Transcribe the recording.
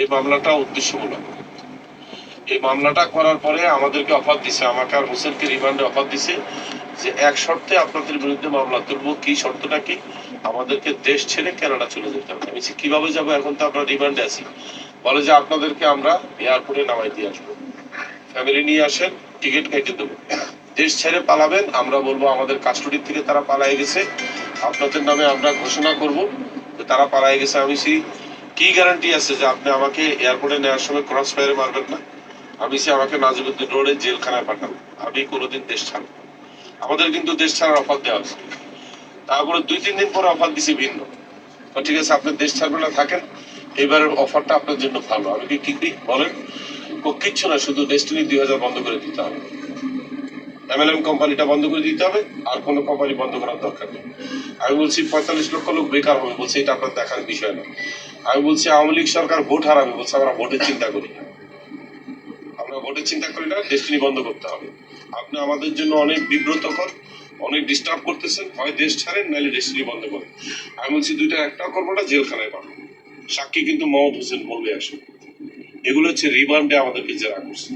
এই মামলাটা উদ্দেশ্যমূলক। এই মামলাটা করার পরে আমাদেরকে অফার দিছে, আমাকে আর হোসেনকে রিমান্ডে অফার দিছে যে এক শর্তে আপনাদের বিরুদ্ধে মামলা তুলবো। কি শর্তটা কি? আমাদেরকে দেশ ছেড়ে কানাডা চলে যেতে হবে। আমি কীভাবে যাব? এখন তো আমরা রিমান্ডে আছি। বলে যে আপনাদেরকে আমরা এয়ারপোর্টে নামাই দিয়ে আসব। ফ্যামিলি নিয়ে আসেন, টিকিট কেটে দেবো। দেশ ছেড়ে পালাবেন, আমরা বলব আমাদের কাস্টডির থেকে তারা পালাই গেছে। আপনাদের নামে আমরা ঘোষণা করব যে তারা পালাই গেছে। আমি সেই কি গ্যারান্টি আছে যে আপনি আমাকে এয়ারপোর্টে নেওয়ার সময় ক্রস ফায়ারে মারবেন না? আমি সে আমাকে নাজিবুদ্দিন রোডে জেলখানায় পাঠাবো। আমি কোনোদিন দেশ ছাড়বো। আমাদের কিন্তু দেশ ছাড়ার অফার দেওয়া আছে। তারপরে দুই, তিন দিন পরে অফার দিছে ভিন্ন। ঠিক আছে, আপনি দেশ ছাড়বেন না, থাকেন। এবারের অফারটা আপনার জন্য ভালো। আমি কি কি কি বলেন। কিচ্ছু না, শুধু ডেস্টিনি দুই হাজার বন্ধ করে দিতে হবে। এমএলএম কোম্পানিটা বন্ধ করে দিতে হবে, আর কোনো কোম্পানি বন্ধ করার দরকার নেই। আমি বলছি পঁয়তাল্লিশ লক্ষ লোক বেকার হবে, বলছি এটা আপনার দেখার বিষয় না। আমি বলছি আওয়ামী লীগ সরকার ভোট হারাবে, বলছে আমরা ভোটের চিন্তা করি না। আমরা ভোটের চিন্তা করি না ডেস্টিনি বন্ধ করতে হবে। আপনি আমাদের জন্য অনেক বিব্রতকর, অনেক ডিস্টার্ব করতেছেন, হয় দেশ ছাড়েন, নাহলে ডেস্টিনি বন্ধ করেন। আমি বলছি দুইটা একটা করব না, জেলখানায় পাবো সাক্ষী কিন্তু মোহাম্মদ হোসেন বলবে আসুন এগুলো হচ্ছে রিমান্ডে আমাদেরকে জেরা করছে।